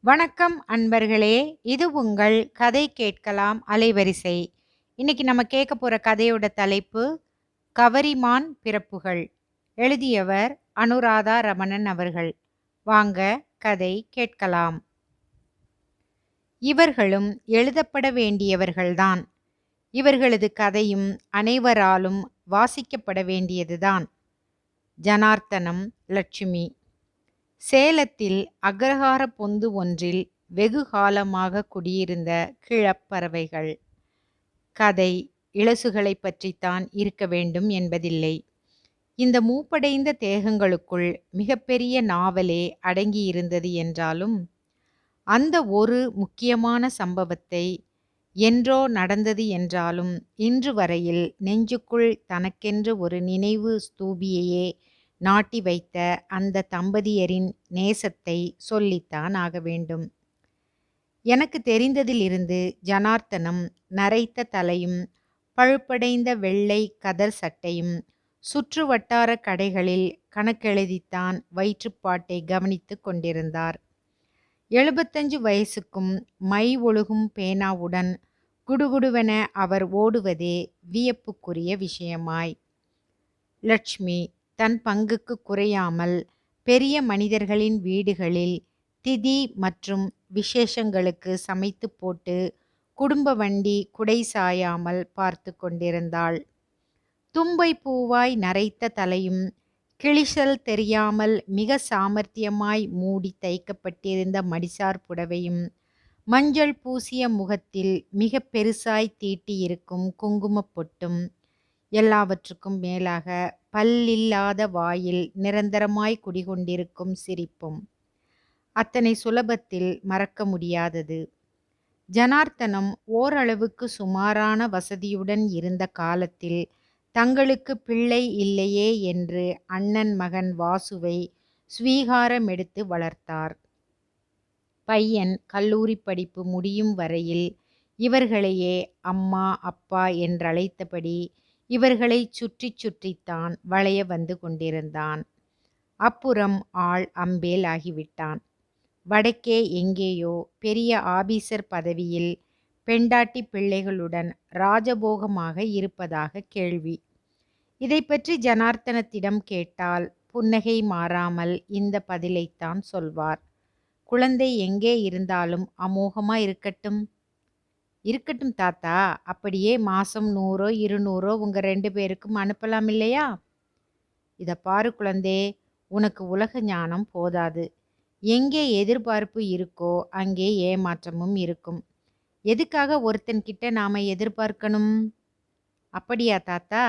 வணக்கம் அன்பர்களே இது உங்கள் கதை கேட்கலாம் அலைவரிசை. இன்னைக்கு நம்ம கேட்க போகிற கதையோட தலைப்பு கவரிமான் பிறப்புகள். எழுதியவர் அனுராதா ரமணன் அவர்கள். வாங்க கதை கேட்கலாம். இவர்களும் எழுதப்பட வேண்டியவர்கள்தான். இவர்களது கதையும் அனைவராலும் வாசிக்கப்பட வேண்டியதுதான். ஜனார்த்தனம் லட்சுமி. சேலத்தில் அக்ரஹார பொந்து ஒன்றில் வெகு காலமாக குடியிருந்த கிழப்பறவைகள். கதை இளசுகளை பற்றித்தான் இருக்க வேண்டும் என்பதில்லை. இந்த மூப்படைந்த தேகங்களுக்குள் மிகப்பெரிய நாவலே அடங்கியிருந்தது என்றாலும் அந்த ஒரு முக்கியமான சம்பவத்தை என்றோ நடந்தது என்றாலும் இன்று வரையில் நெஞ்சுக்குள் தனக்கென்று ஒரு நினைவு ஸ்தூபியையே நாட்டி வைத்த அந்த தம்பதியரின் நேசத்தை சொல்லித்தான் ஆக வேண்டும். எனக்கு தெரிந்ததிலிருந்து ஜனார்த்தனம் நரைத்த தலையும் பழுப்படைந்த வெள்ளை கதர் சட்டையும் சுற்று வட்டார கடைகளில் கணக்கெழுதித்தான் வயிற்றுப்பாட்டை கவனித்து கொண்டிருந்தார். எழுபத்தஞ்சு வயசுக்கும் மை ஒழுகும் பேனாவுடன் குடுகுடுவென அவர் ஓடுவதே வியப்புக்குரிய விஷயமாய். லட்சுமி தன் பங்குக்கு குறையாமல் பெரிய மனிதர்களின் வீடுகளில் திதி மற்றும் விசேஷங்களுக்கு சமைத்து போட்டு குடும்ப வண்டி குடை சாயாமல் பார்த்து கொண்டிருந்தாள். தும்பை பூவாய் நரைத்த தலையும் கிளிசல் தெரியாமல் மிக சாமர்த்தியமாய் மூடி தைக்கப்பட்டிருந்த மடிசார் புடவையும் மஞ்சள் பூசிய முகத்தில் மிக பெருசாய் தீட்டியிருக்கும் குங்குமப் பொட்டும் எல்லாவற்றுக்கும் மேலாக பல்லில்லாத வாயில் நிரந்தரமாய் குடிகொண்டிருக்கும் சிரிப்பும். அத்தனை சுலபத்தில் மறக்க முடியாதது. ஜனார்த்தனம் ஓரளவுக்கு சுமாரான வசதியுடன் இருந்த காலத்தில் தங்களுக்கு பிள்ளை இல்லையே என்று அண்ணன் மகன் வாசுவை ஸ்வீகாரம் எடுத்து வளர்த்தார். பையன் கல்லூரி படிப்பு முடியும் வரையில் இவர்களையே அம்மா அப்பா என்றழைத்தபடி இவர்களை சுற்றி சுற்றித்தான் வளைய வந்து கொண்டிருந்தான். அப்புறம் ஆள் அம்பேல் ஆகிவிட்டான் வடக்கே எங்கேயோ பெரிய ஆபீசர் பதவியில் பெண்டாட்டி பிள்ளைகளுடன் ராஜபோகமாக இருப்பதாக கேள்வி. இதை பற்றி ஜனார்த்தனத்திடம் கேட்டால் புன்னகை மாறாமல் இந்த பதிலைத்தான் சொல்வார். குழந்தை எங்கே இருந்தாலும் அமோகமாக இருக்கட்டும். இருக்கட்டும் தாத்தா. அப்படியே மாதம் நூறோ இருநூறோ உங்கள் ரெண்டு பேருக்கும் அனுப்பலாம் இல்லையா? இதை பாரு குழந்தே உனக்கு உலக ஞானம் போதாது. எங்கே எதிர்பார்ப்பு இருக்கோ அங்கே ஏமாற்றமும் இருக்கும். எதுக்காக ஒருத்தன்கிட்ட நாம் எதிர்பார்க்கணும்? அப்படியா தாத்தா?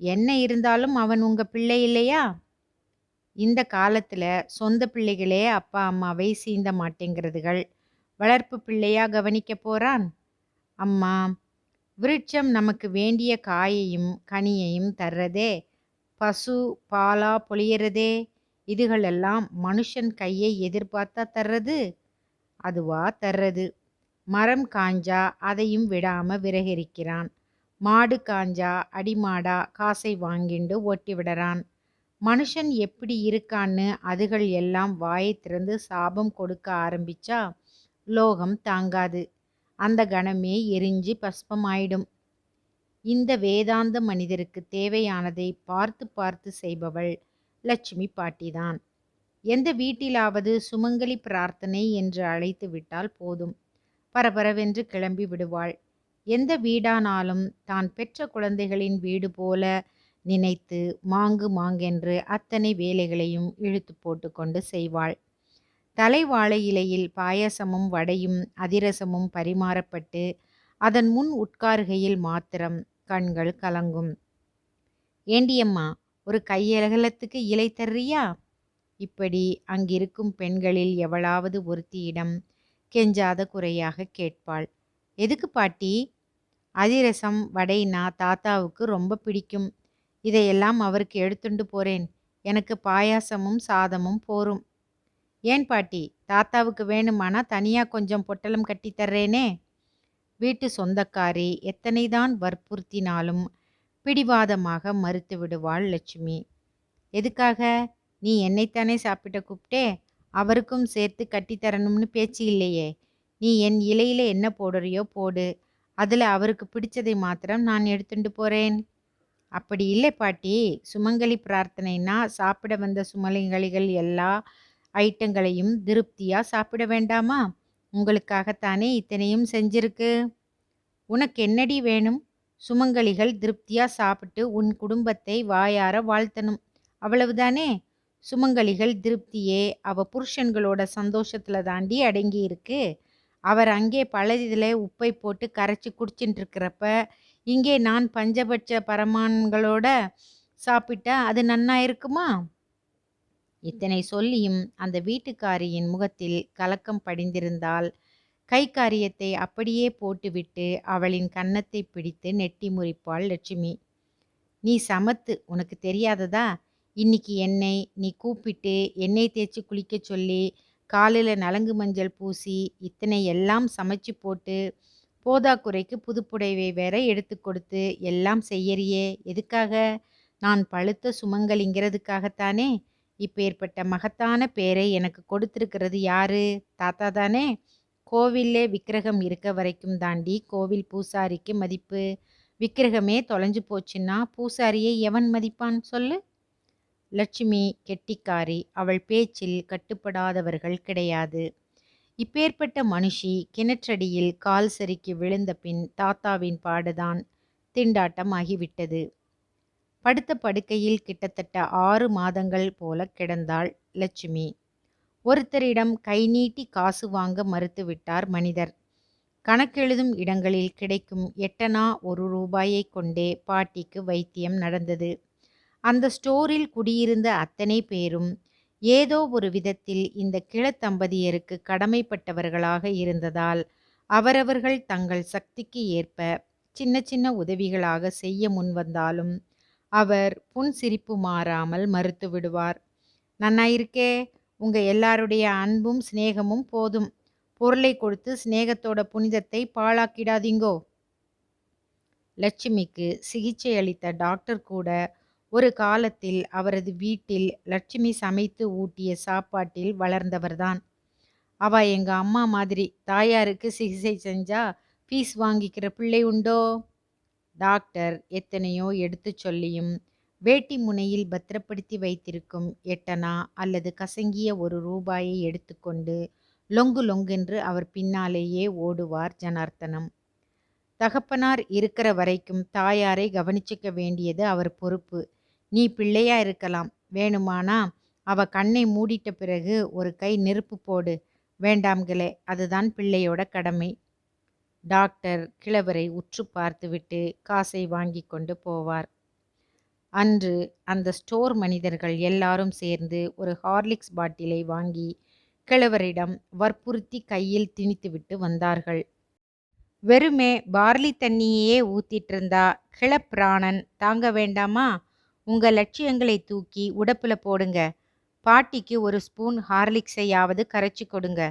என்ன இருந்தாலும் அவன் உங்கள் பிள்ளை இல்லையா? இந்த காலத்தில் சொந்த பிள்ளைகளே அப்பா அம்மாவை சீந்த மாட்டேங்கிறதுகள். வளர்ப்பு பிள்ளையா கவனிக்க போகிறான் அம்மா விருட்சம் நமக்கு வேண்டிய காயையும் கனியையும் தர்றதே. பசு பாலா பொழியறதே. இதுகளெல்லாம் மனுஷன் கையை எதிர்பார்த்தா தர்றது? அதுவா தர்றது. மரம் காஞ்சா அதையும் விடாம விரகரிக்கிறான். மாடு காஞ்சா அடிமாடா காசை வாங்கிண்டு ஓட்டி விடறான். மனுஷன் எப்படி இருக்கான்னு அதுகள் எல்லாம் வாயை திறந்து சாபம் கொடுக்க ஆரம்பிச்சா லோகம் தாங்காது. அந்த கணமே எரிஞ்சு பஸ்பமாயிடும். இந்த வேதாந்த மனிதருக்கு தேவையானதை பார்த்து பார்த்து செய்பவள் லட்சுமி பாட்டிதான். எந்த வீட்டிலாவது சுமங்கலி பிரார்த்தனை என்று அழைத்து விட்டால் போதும். பரபரவென்று கிளம்பி விடுவாள். எந்த வீடானாலும் தான் பெற்ற குழந்தைகளின் வீடு போல நினைத்து மாங்கு மாங்கென்று அத்தனை வேலைகளையும் இழுத்து போட்டுக்கொண்டு செய்வாள். தலைவாழை இலையில் பாயசமும் வடையும் அதிரசமும் பரிமாறப்பட்டு அதன் முன் உட்காருகையில் மாத்திரம் கண்கள் கலங்கும். ஏண்டியம்மா ஒரு கையகலத்துக்கு இலை தர்றியா? இப்படி அங்கிருக்கும் பெண்களில் எவளாவது ஒருத்தியிடம் கெஞ்சாத குறையாக கேட்பாள். எதுக்கு பாட்டி? அதிரசம் வடைனா தாத்தாவுக்கு ரொம்ப பிடிக்கும். இதையெல்லாம் அவருக்கு எடுத்துண்டு போறேன். எனக்கு பாயாசமும் சாதமும் போரும். ஏன் பாட்டி தாத்தாவுக்கு வேணுமானா தனியாக கொஞ்சம் பொட்டலம் கட்டி தர்றேனே? வீட்டு சொந்தக்காரி எத்தனைதான் வற்புறுத்தினாலும் பிடிவாதமாக மறுத்து விடுவாள் லட்சுமி. எதுக்காக? நீ என்னைத்தானே சாப்பிட்ட கூப்பிட்டே? அவருக்கும் சேர்த்து கட்டித்தரணும்னு பேச்சு இல்லையே. நீ என் இலையில என்ன போடுறியோ போடு. அதில் அவருக்கு பிடிச்சதை மாத்திரம் நான் எடுத்துட்டு போகிறேன் அப்படி இல்லை பாட்டி. சுமங்கலி பிரார்த்தனைனா சாப்பிட வந்த சுமங்கலிகள் எல்லா ஐட்டங்களையும் திருப்தியாக சாப்பிட வேண்டாமா? உங்களுக்காகத்தானே இத்தனையும் செஞ்சிருக்கு. உனக்கு என்னடி வேணும்? சுமங்கலிகள் திருப்தியா சாப்பிட்டு உன் குடும்பத்தை வாயார வாழ்த்தணும். அவ்வளவுதானே? சுமங்கலிகள் திருப்தியே அவ புருஷன்களோட சந்தோஷத்துல தாண்டி அடங்கி இருக்கு. அவர் அங்கே பழதில உப்பை போட்டு கரைச்சி குடிச்சுட்டு இருக்கிறப்ப இங்கே நான் பஞ்சபட்ச பரமான்களோட சாப்பிட்டா அது நன்னா இருக்குமா? இத்தனை சொல்லியும் அந்த வீட்டுக்காரியின் முகத்தில் கலக்கம் படிந்திருந்தால் கை காரியத்தை அப்படியே போட்டுவிட்டு அவளின் கன்னத்தை பிடித்து நெட்டி முறிப்பாள் லட்சுமி. நீ சமத்து உனக்கு தெரியாததா? இன்னைக்கு என்னை நீ கூப்பிட்டு எண்ணெய் தேய்ச்சி குளிக்க சொல்லி காலில் நலங்கு மஞ்சள் பூசி இத்தனை எல்லாம் சமைச்சு போட்டு போதாக்குறைக்கு புதுப்புடைவை வேற எடுத்து கொடுத்து எல்லாம் செய்யறியே? எதுக்காக? நான் பழுத்த சுமங்கலிங்கிறதுக்காகத்தானே இப்போ ஏற்பட்ட மகத்தான பேரை எனக்கு கொடுத்துருக்கிறது யாரு? தாத்தா தானே? கோவிலே விக்கிரகம் இருக்க வரைக்கும் தாண்டி கோவில் பூசாரிக்கு மதிப்பு. விக்கிரகமே தொலைஞ்சு போச்சுன்னா பூசாரியை எவன் மதிப்பான் சொல்லு? லட்சுமி கெட்டிக்காரி அவள் பேச்சில் கட்டுப்படாதவர்கள் கிடையாது. இப்பேற்பட்ட மனுஷி கிணற்றடியில் கால் சறுக்கி விழுந்த பின் தாத்தாவின் பாடுதான் திண்டாட்டம் ஆகிவிட்டது படுத்த படுக்கையில் கிட்டத்தட்ட ஆறு மாதங்கள் போல கிடந்தாள் லட்சுமி. ஒருத்தரிடம் கை நீட்டி காசு வாங்க மறுத்துவிட்டார் மனிதர். கணக்கெழுதும் இடங்களில் கிடைக்கும் எட்டனா ஒரு ரூபாயை கொண்டே பாட்டிக்கு வைத்தியம் நடந்தது. அந்த ஸ்டோரில் குடியிருந்த அத்தனை பேரும் ஏதோ ஒரு விதத்தில் இந்த கிளத்தம்பதியருக்கு கடமைப்பட்டவர்களாக இருந்ததால் அவரவர்கள் தங்கள் சக்திக்கு ஏற்ப சின்ன சின்ன உதவிகளாக செய்ய முன்வந்தாலும் அவர் புன் சிரிப்பு மாறாமல் மறுத்து விடுவார். நன்னா இருக்கே உங்கள் எல்லாருடைய அன்பும் சிநேகமும் போதும். பொருளை கொடுத்து சிநேகத்தோட புனிதத்தை பாழாக்கிடாதீங்கோ. லட்சுமிக்கு சிகிச்சை அளித்த டாக்டர் கூட ஒரு காலத்தில் அவரது வீட்டில் லட்சுமி சமைத்து ஊட்டிய சாப்பாட்டில் வளர்ந்தவர்தான். அவ எங்க அம்மா மாதிரி தாயாருக்கு சிகிச்சை செஞ்சா ஃபீஸ் வாங்கிக்கிற பிள்ளை உண்டோ? டாக்டர் எத்தனையோ எடுத்து சொல்லியும் வேட்டி முனையில் பத்திரப்படுத்தி வைத்திருக்கும் எட்டனா அல்லது கசங்கிய ஒரு ரூபாயை எடுத்துக்கொண்டு லொங்கு லொங்கென்று அவர் பின்னாலேயே ஓடுவார் ஜனார்த்தனம். தகப்பனார் இருக்கிற வரைக்கும் தாயாரை கவனிச்சுக்க வேண்டியது அவர் பொறுப்பு. நீ பிள்ளையா இருக்கலாம். வேணுமானா அவ கண்ணை மூடிட்ட பிறகு ஒரு கை நெருப்பு போடு. வேண்டாம்களே அதுதான் பிள்ளையோட கடமை. டாக்டர் கிழவரை உற்று பார்த்துவிட்டு காசை வாங்கி கொண்டு போவார். அன்று அந்த ஸ்டோர் மனிதர்கள் எல்லாரும் சேர்ந்து ஒரு ஹார்லிக்ஸ் பாட்டிலை வாங்கி கிழவரிடம் வற்புறுத்தி கையில் திணித்துவிட்டு வந்தார்கள். வெறுமே பார்லி தண்ணியே ஊத்திட்டு இருந்தா கிளப்பிராணன் தாங்க வேண்டாமா? உங்க லட்சியங்களை தூக்கி உடப்புல போடுங்க. பாட்டிக்கு ஒரு ஸ்பூன் ஹார்லிக்ஸையாவது கரைச்சி கொடுங்க.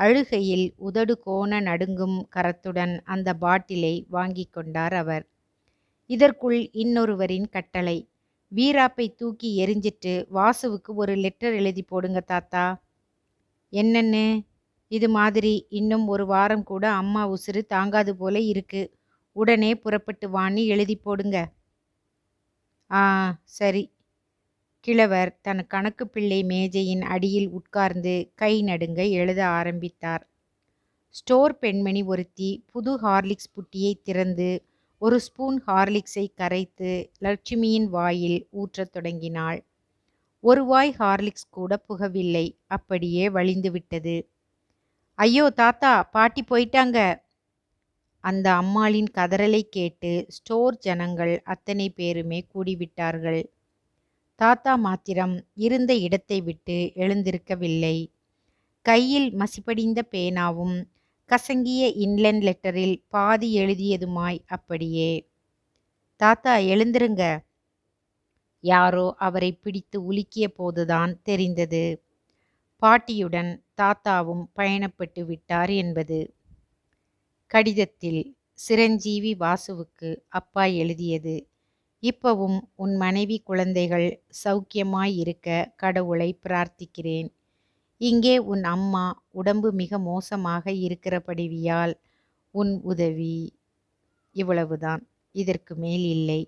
அழுகையில் உதடு கோண நடுங்கும் கரத்துடன் அந்த பாட்டிலை வாங்கி கொண்டார் அவர். இதற்குள் இன்னொருவரின் கட்டளை வீராப்பை தூக்கி எரிஞ்சிட்டு வாசுவுக்கு ஒரு லெட்டர் எழுதி போடுங்க தாத்தா. என்னன்னு? இது மாதிரி இன்னும் ஒரு வாரம் கூட அம்மா உசுறு தாங்காது போல இருக்கு. உடனே புறப்பட்டு வாணி எழுதி போடுங்க. ஆ சரி. கிழவர் தன் கணக்கு பிள்ளை மேஜையின் அடியில் உட்கார்ந்து கை நடுங்க எழுத ஆரம்பித்தார். ஸ்டோர் பெண்மணி ஒருத்தி புது ஹார்லிக்ஸ் புட்டியை திறந்து ஒரு ஸ்பூன் ஹார்லிக்ஸை கரைத்து லட்சுமியின் வாயில் ஊற்றத் தொடங்கினாள். ஒரு வாய் ஹார்லிக்ஸ் கூட புகவில்லை அப்படியே வழிந்துவிட்டது ஐயோ தாத்தா பாட்டி போயிட்டாங்க. அந்த அம்மாளின் கதறலை கேட்டு ஸ்டோர் ஜனங்கள் அத்தனை பேருமே கூடிவிட்டார்கள். தாத்தா மாத்திரம் இருந்த இடத்தை விட்டு எழுந்திருக்கவில்லை. கையில் மசிப்படிந்த பேனாவும் கசங்கிய இன்லன் லெட்டரில் பாதி எழுதியதுமாய் அப்படியே. தாத்தா எழுந்திருங்க. யாரோ அவரை பிடித்து உலுக்கிய போதுதான் தெரிந்தது. பாட்டியுடன் தாத்தாவும் பயணப்பட்டு விட்டார் என்பது. கடிதத்தில் சிரஞ்சீவி வாசுவுக்கு அப்பா எழுதியது. இப்பவும் உன் மனைவி குழந்தைகள் சௌக்கியமாய் இருக்க கடவுளை பிரார்த்திக்கிறேன். இங்கே உன் அம்மா உடம்பு மிக மோசமாக இருக்கிறபடிவியால் உன் உதவி இவ்வளவுதான் இதற்கு மேல் இல்லை.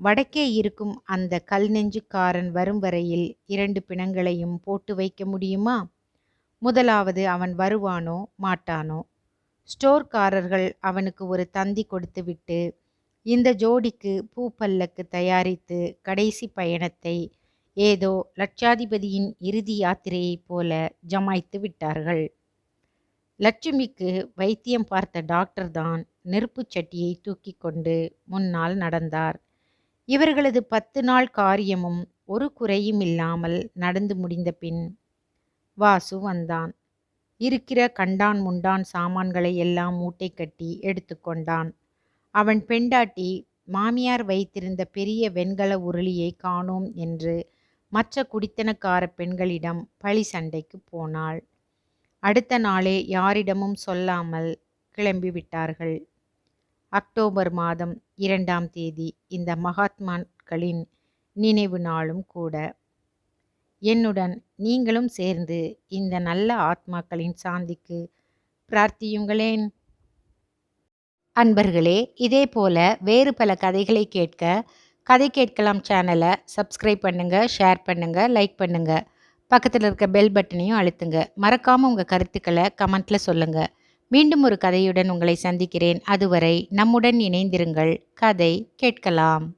வடக்கே இருக்கும் அந்த கல் நெஞ்சுக்காரன் வரும் வரையில் இரண்டு பிணங்களையும் போட்டு வைக்க முடியுமா? முதலாவது அவன் வருவானோ மாட்டானோ? ஸ்டோர்காரர்கள் அவனுக்கு ஒரு தந்தி கொடுத்துவிட்டு இந்த ஜோடிக்கு பூப்பல்லக்கு தயாரித்து கடைசி பயணத்தை ஏதோ லட்சாதிபதியின் இறுதி யாத்திரையைப் போல ஜமாய்த்து விட்டார்கள். லட்சுமிக்கு வைத்தியம் பார்த்த டாக்டர் தான் நெருப்புச் சட்டியை தூக்கி கொண்டு முன்னால் நடந்தார். இவர்களது பத்து நாள் காரியமும் ஒரு குறையும் இல்லாமல் நடந்து முடிந்த பின் வாசு வந்தான். இருக்கிற கண்டான் முண்டான் சாமான்களை எல்லாம் மூட்டை கட்டி எடுத்துக்கொண்டான் அவன் பெண்டாட்டி மாமியார் வைத்திருந்த பெரிய வெண்கல உருளியை காணோம் என்று மற்ற குடித்தனக்கார பெண்களிடம் பழி சண்டைக்கு போனாள். அடுத்த நாளே யாரிடமும் சொல்லாமல் கிளம்பிவிட்டார்கள் அக்டோபர் மாதம் இரண்டாம் தேதி இந்த மகாத்மாக்களின் நினைவு நாளும் கூட. என்னுடன் நீங்களும் சேர்ந்து இந்த நல்ல ஆத்மாக்களின் சாந்திக்கு பிரார்த்தியுங்களேன். அன்பர்களே இதே போல வேறு பல கதைகளை கேட்க கதை கேட்கலாம் சேனலை சப்ஸ்கிரைப் பண்ணுங்கள் ஷேர் பண்ணுங்கள் லைக் பண்ணுங்கள் பக்கத்தில் இருக்க பெல் பட்டனையும் அழுத்துங்க. மறக்காமல் உங்கள் கருத்துக்களை கமெண்ட்டில் சொல்லுங்கள் மீண்டும் ஒரு கதையுடன் உங்களை சந்திக்கிறேன். அதுவரை நம்முடன் இணைந்திருங்கள். கதை கேட்கலாம்.